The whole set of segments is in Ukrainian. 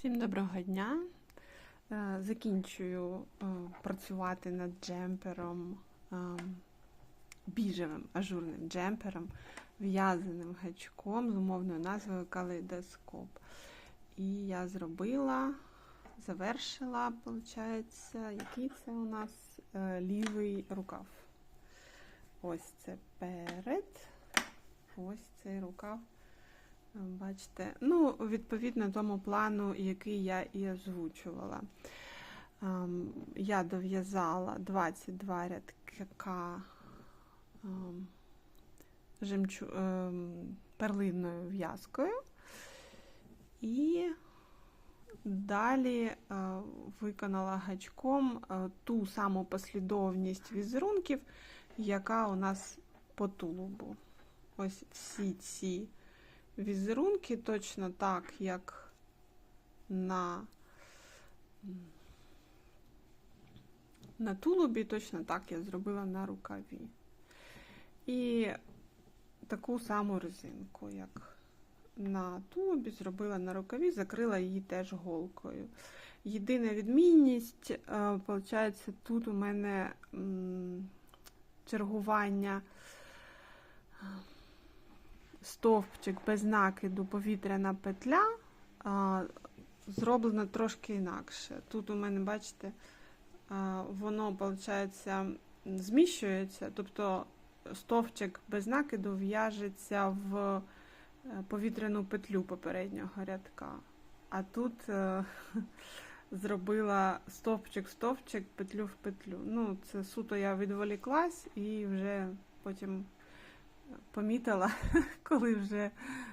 Всім доброго дня. Е, Закінчую е, працювати над джемпером, е, біжевим ажурним джемпером, в'язаним гачком з умовною назвою калейдоскоп. І я зробила, завершила, виходить, який це у нас лівий рукав. Ось це перед, ось цей рукав. Бачите, ну, відповідно тому плану, який я і озвучувала. Ем, Я дов'язала 22 рядка ем, жемчу, ем, перлинною в'язкою. І далі е, виконала гачком е, ту саму послідовність візерунків, яка у нас по тулубу. Ось всі ці візерунки точно так, як на, на тулубі, точно так я зробила на рукаві. І таку саму резинку, як на тулубі, зробила на рукаві, закрила її теж голкою. Єдина відмінність, виходить, тут у мене чергування стовпчик без накиду повітряна петля а, зроблено трошки інакше. Тут у мене, бачите, а, воно, виходить, зміщується, тобто стовпчик без накиду в'яжеться в повітряну петлю попереднього рядка. А тут е, зробила стовпчик-стовпчик, петлю в петлю. Ну, це суто я відволіклась і вже потім помітила, коли вже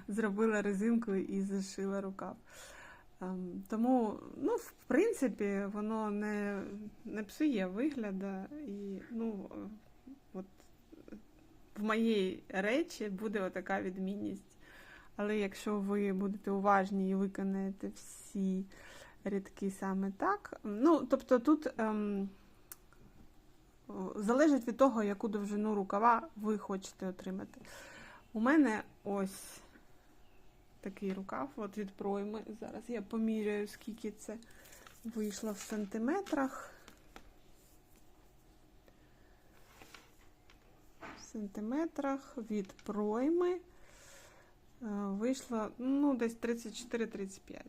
зробила резинку і зашила рукав. Ем, тому, ну, в принципі, воно не не псує вигляду. І, ну, от, в моїй речі буде отака відмінність. Але якщо ви будете уважні і виконаєте всі рядки саме так, ну, тобто тут. Ем, залежить від того, яку довжину рукава ви хочете отримати. У мене ось такий рукав от від пройми. Зараз я поміряю, скільки це вийшло в сантиметрах. В сантиметрах від пройми е, вийшло ну, десь 34-35.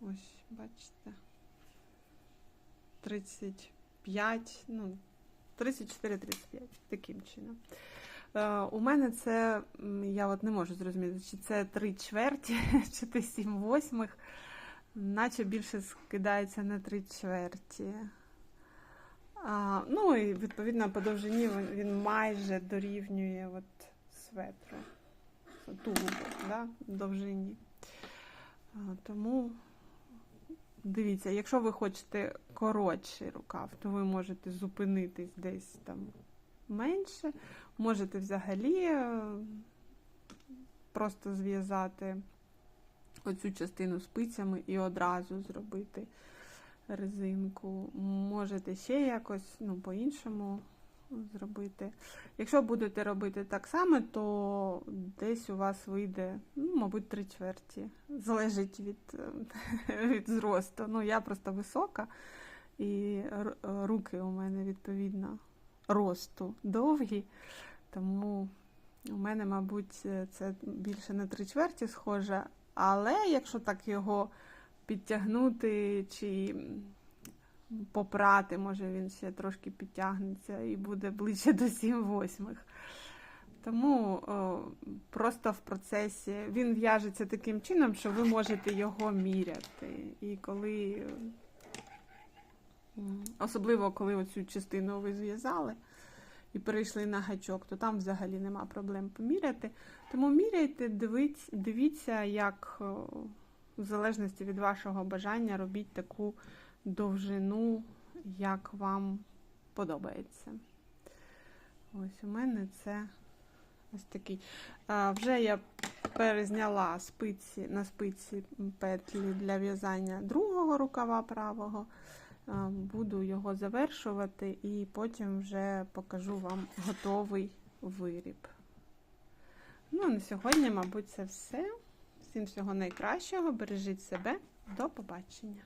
Ось, бачите. 35, ну, 34-35, таким чином. Е, у мене це, я от не можу зрозуміти, чи це 3 чверті, чи це 7 восьмих, наче більше скидається на 3 чверті. А, Ну і відповідно по довжині він, він майже дорівнює от светру, тулубу, да, довжині. А, тому Дивіться, якщо ви хочете коротший рукав, то ви можете зупинитись десь там менше. Можете взагалі е, просто зв'язати оцю частину спицями і одразу зробити резинку. Можете ще якось ну, по-іншому зробити. Якщо будете робити так само, то десь у вас вийде, ну, мабуть, три чверті. Залежить від від зросту. Ну, я просто висока, і руки у мене, відповідно, росту довгі. Тому у мене, мабуть, це більше на три чверті схоже. Але якщо так його підтягнути, чи попрати, може він ще трошки підтягнеться і буде ближче до 7 восьмих. Тому о, просто в процесі він в'яжеться таким чином, що ви можете його міряти. І коли, особливо коли оцю частину ви зв'язали і перейшли на гачок, то там взагалі нема проблем поміряти. Тому міряйте, дивіться, дивіться як в залежності від вашого бажання робіть таку довжину, як вам подобається. Ось у мене це ось такий. А, Вже я перезняла спиці, на спиці петлі для в'язання другого рукава правого. Буду його завершувати і потім вже покажу вам готовий виріб. Ну, а на сьогодні, мабуть, це все. Всім всього найкращого, бережіть себе, до побачення!